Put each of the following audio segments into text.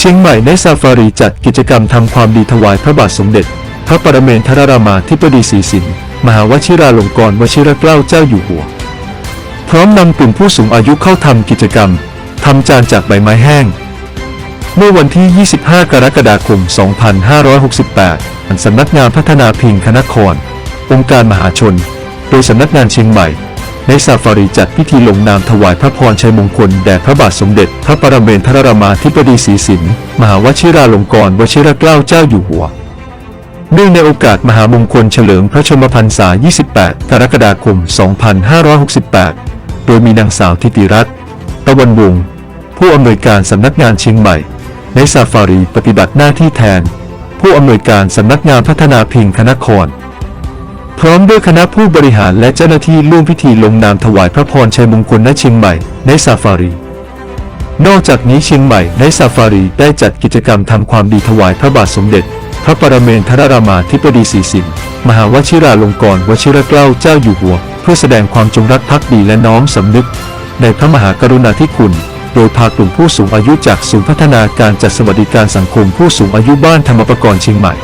เชียงใหม่ในซาฟารีจัดกิจกรรมทำความดีถวายพระบาทสมเด็จ พระปรเมนทรรามาธิบดีศรีสินมหาวชิราลงกรณวชิรเกล้าเจ้าอยู่หัว พร้อมนำกลุ่มผู้สูงอายุเข้าทำกิจกรรมทำจานจากใบไม้แห้ง เมื่อวันที่ 25 กรกฎาคม 2568สำนักงานพัฒนาพิงคณครองค์การมหาชน โดยสำนักงานเชียงใหม่ ในซาฟารีจัดพิธีลงนามถวายพระพรชัยมงคลแด่พระบาทสมเด็จ พระปรเมนทรรามาธิบดีศรีสินมหาวชิราลงกรณวชิรเกล้าเจ้าอยู่หัว เนื่องในโอกาสมหามงคลเฉลิมพระชนมพรรษา 28 กรกฎาคม 2568 โดยมีนางสาวทิติรัตน์ตะวันวงศ์ผู้อำนวยการสำนักงานเชียงใหม่ ในซาฟารีปฏิบัติหน้าที่แทน ผู้อำนวยการสำนักงานพัฒนาพิงคณคร พร้อมด้วยคณะผู้บริหารและเจ้าหน้าที่ร่วมพิธีลงนามถวายพระพรชัยมงคลณเชียงใหม่ในซาฟารี นอกจากนี้เชียงใหม่ในซาฟารีได้จัดกิจกรรมทำความดีถวายพระบาทสมเด็จ พระปรเมนทรรามาธิบดีศรีสินมหาวชิราลงกรณ์วชิรเกล้าเจ้าอยู่หัว เพื่อแสดงความจงรักภักดีและน้อมสำนึก ในพระมหากรุณาธิคุณ โดยพากลุ่มผู้สูงอายุจากศูนย์พัฒนาการจัดสวัสดิการสังคมผู้สูงอายุบ้านธรรมประกรณ์เชียงใหม่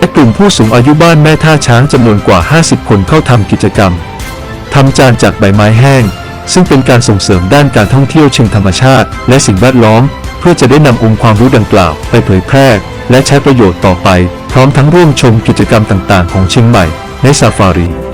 และกลุ่มผู้สูงอายุบ้านแม่ท่าช้างจำนวนกว่า 50 คนเข้าทำกิจกรรมทำจานจากใบไม้แห้ง ซึ่งเป็นการส่งเสริมด้านการท่องเที่ยวเชิงธรรมชาติ และสิ่งแวดล้อม เพื่อจะได้นำองค์ความรู้ดังกล่าวไปเผยแพร่ และใช้ประโยชน์ต่อไป พร้อมทั้งร่วมชมกิจกรรมต่าง ๆ ของเชียงใหม่ในซาฟารี